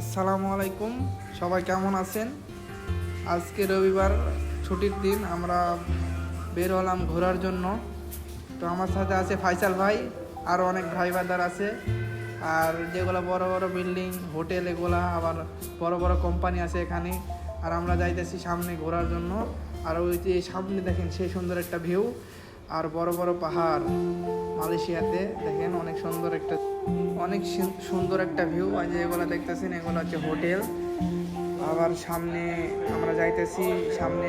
আসসালামু আলাইকুম। সবাই কেমন আছেন? আজকে রবিবার, ছুটির দিন, আমরা বের হলাম ঘোরার জন্য। তো আমার সাথে আছে ফাইসাল ভাই, আর অনেক ভাই বাদার আছে। আর যেগুলো বড় বড় বিল্ডিং, হোটেল, এগুলা আবার বড় বড় কোম্পানি আছে এখানে। আর আমরা যাইতেছি সামনে ঘোরার জন্য। আর ওই যে সামনে দেখেন, সেই সুন্দর একটা ভিউ আর বড় বড় পাহাড় মালয়েশিয়াতে। দেখেন, অনেক সুন্দর একটা অনেক সুন্দর একটা ভিউ আর যে এগুলো দেখতেছেন, এগুলো হচ্ছে হোটেল। আবার সামনে আমরা যাইতেছি, সামনে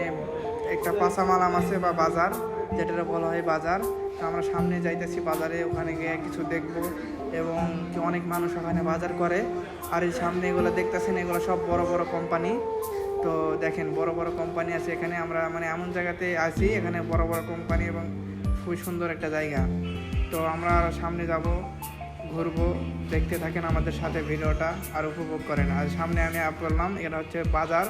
একটা পাসামালাম আছে বা বাজার যেটা বলা হয় বাজার। তো আমরা সামনে যাইতেছি বাজারে, ওখানে গিয়ে কিছু দেখব এবং অনেক মানুষ ওখানে বাজার করে। আর এই সামনে এগুলো দেখতেছেন, এগুলো সব বড় বড় কোম্পানি তো দেখেন, বড় বড় কোম্পানি আছে এখানে। আমরা মানে এমন জায়গাতে আছি, এখানে বড় বড় কোম্পানি এবং খুবই সুন্দর একটা জায়গা। তো আমরা সামনে যাব। ঘুরবো, দেখতে থাকেন আমাদের সাথে ভিডিওটা আর উপভোগ করেন। আর সামনে আমি আপ করলাম, এটা হচ্ছে বাজার।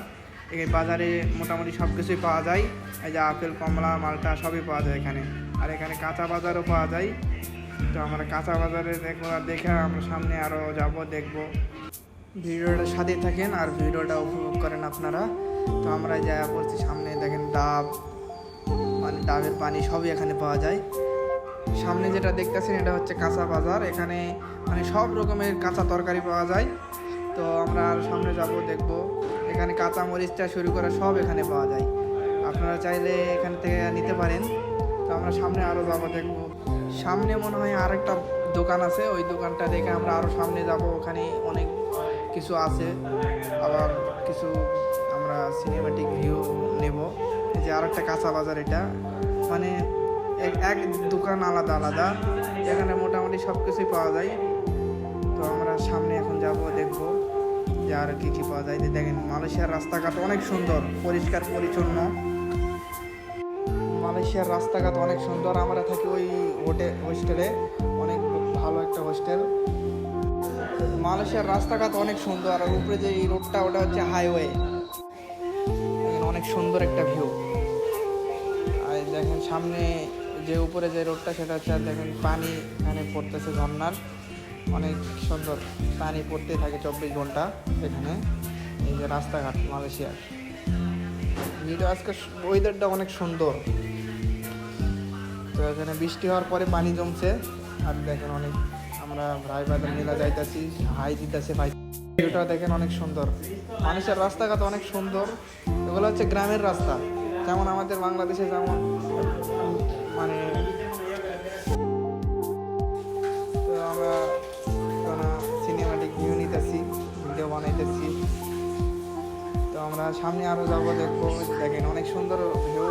এই বাজারে মোটামুটি সব কিছুই পাওয়া যায়। এই যে আপেল, কমলা, মালটা সবই পাওয়া যায় এখানে। আর এখানে কাঁচা বাজারও পাওয়া যায়। তো আমরা কাঁচা বাজারে দেখব আর দেখে আমরা সামনে আরও যাব, দেখব। ভিডিওটা সাথে থাকেন আর ভিডিওটা উপভোগ করেন আপনারা। তো আমরা যা বলছি, সামনে দেখেন ডাব মানে ডাবের পানি সবই এখানে পাওয়া যায়। সামনে যেটা দেখতেছেন, এটা হচ্ছে কাঁচা বাজার। এখানে মানে সব রকমের কাঁচা তরকারি পাওয়া যায়। তো আমরা আর সামনে যাব, দেখব। এখানে কাঁচা মরিচটা শুরু করা সব এখানে পাওয়া যায়। আপনারা চাইলে এখান থেকে নিতে পারেন। তো আমরা সামনে আরও যাব, দেখব। সামনে মনে হয় আরেকটা দোকান আছে। ওই দোকানটা দেখে আমরা আরও সামনে যাব। ওখানে অনেক কিছু আছে। আবার কিছু আমরা সিনেমাটিক ভিউ নেব। যে আরেকটা কাঁচা বাজার এটা। মানে এক দোকান আলাদা আলাদা। এখানে মোটামুটি সব কিছুই পাওয়া যায়। তো আমরা সামনে এখন যাব, দেখব যে আর কী কী পাওয়া যায়। দেখেন, মালয়েশিয়ার রাস্তাঘাট অনেক সুন্দর, পরিষ্কার, পরিচ্ছন্ন। মালয়েশিয়ার রাস্তাঘাট অনেক সুন্দর। আমরা থাকি ওই হোটেল হোস্টেলে। অনেক ভালো একটা হোস্টেল। মালয়েশিয়ার রাস্তাঘাট অনেক সুন্দর। আর উপরে যে এই রোডটা, ওটা হচ্ছে হাইওয়ে। অনেক সুন্দর একটা ভিউ। আর দেখেন, সামনে যে উপরে যে রোডটা, সেটা হচ্ছে আর দেখেন পানি এখানে পড়তেছে ঝর্নার অনেক সুন্দর পানি পড়তে থাকে চব্বিশ ঘণ্টা এখানে। এই যে রাস্তাঘাট মালয়েশিয়ার। ভিডিও আজকে ওয়েদারটা অনেক সুন্দর। তো এখানে বৃষ্টি হওয়ার পরে পানি জমছে। আর দেখেন অনেক আমরা ভাই বাজার মেলা যাইতাছি, হাই দিতেছে ভাই। ভিডিওটা দেখেন অনেক সুন্দর। মানুষের রাস্তাঘাট অনেক সুন্দর। এগুলো হচ্ছে গ্রামের রাস্তা। যেমন আমাদের বাংলাদেশে যেমন মানে তো আমরা সিনেমাটিক ভিউ নিতেছি ভিডিও বানাইতেছি। তো আমরা সামনে আরও যাব, দেখব, দেখেন অনেক সুন্দর ভিউ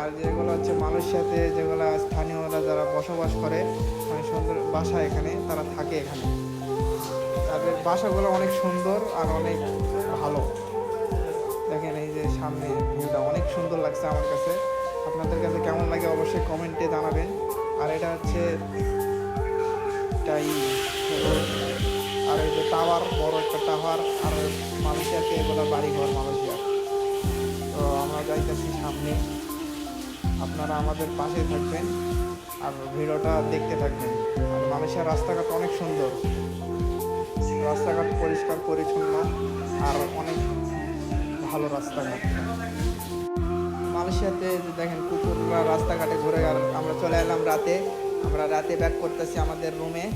আর যেগুলো হচ্ছে মালয়েশিয়াতে যেগুলো স্থানীয়রা যারা বসবাস করে, অনেক সুন্দর বাসা এখানে, তারা থাকে এখানে। তাদের বাসাগুলো অনেক সুন্দর আর অনেক ভালো। দেখেন এই যে সামনে ভিউটা অনেক সুন্দর লাগছে আমার কাছে। আপনাদের কাছে কেমন লাগে অবশ্যই কমেন্টে জানাবেন। আর এটা হচ্ছে হলো আর এই যে টাওয়ার, বড় একটা টাওয়ার, আর মালয়েশিয়াতে এগুলো বাড়িঘর মালয়েশিয়া তো আমরা যাইতেছি সামনে। আপনারা আমাদের পাশে থাকবেন আর ভিডিওটা দেখতে থাকবেন। আর মালয়েশিয়ার রাস্তাঘাট অনেক সুন্দর। রাস্তাঘাট পরিষ্কার, পরিচ্ছন্ন, আর অনেক ভালো রাস্তাঘাট। মালয়েশিয়াতে দেখেন কুকুররা রাস্তাঘাটে ঘুরে গেল আমরা চলে এলাম রাতে। আমরা রাতে ব্যাক করতেছি আমাদের রুমে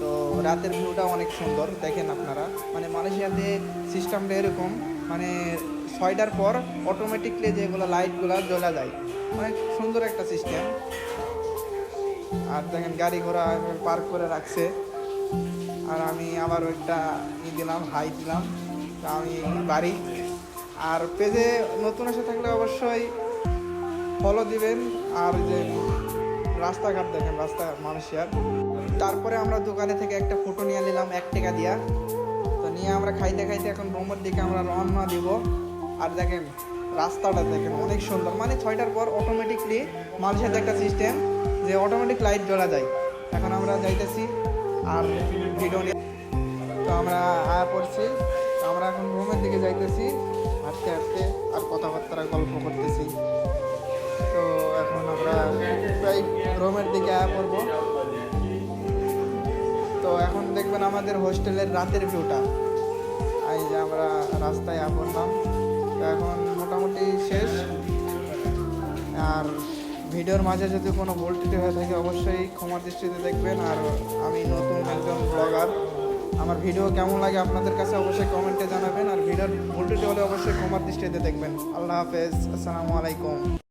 তো রাতের ভিউটা অনেক সুন্দর, দেখেন আপনারা। মানে মালয়েশিয়াতে সিস্টেমটা এরকম মানে ছয়টার পর অটোমেটিকলি যেগুলো লাইটগুলো জ্বলা যায়। অনেক সুন্দর একটা সিস্টেম আর দেখেন গাড়ি ঘোড়া পার্ক করে রাখছে। আর আমি আবার ওইটা ই দিলাম হাই দিলাম। আমি বাড়ি। আর পেজে নতুন এসে থাকলে অবশ্যই ফলো দিবেন আর যে রাস্তাঘাট দেখেন, রাস্তা মালয়েশিয়ার। তারপরে আমরা দোকানে থেকে একটা ফটো নিয়ে নিলাম, এক টাকা দিয়া। তো নিয়ে আমরা খাইতে খাইতে এখন রুমের দিকে আমরা রওনা দিব। আর দেখেন, রাস্তাটা দেখেন অনেক সুন্দর। মানে ছয়টার পর অটোমেটিকলি মালয়েশিয়াতে একটা সিস্টেম যে অটোমেটিক লাইট জ্বলা যায়। এখন আমরা যাইতেছি আর ভিডিও নিয়ে তো আমরা আয়া পড়ছি। আমরা এখন রুমের দিকে যাইতেছি। হাঁটতে হাঁটতে আর কথাবার্তা গল্প করতেছি। রুমের দিকে আয়া করব তো এখন দেখবেন আমাদের হোস্টেলের রাতের ভিউটা। এই যে আমরা রাস্তায় আ করলাম তো এখন মোটামুটি শেষ। আর ভিডিওর মাঝে যদি কোনো ভুল ত্রুটি হয়ে থাকে, অবশ্যই ক্ষমা দৃষ্টিতে দেখবেন। আর আমি নতুন একজন ব্লগার আমার ভিডিও কেমন লাগে আপনাদের কাছে অবশ্যই কমেন্টে জানাবেন। আর ভিডিওর ভুল হলে অবশ্যই ক্ষমার দৃষ্টিতে দেখবেন। আল্লাহ হাফেজ। আসসালামু আলাইকুম।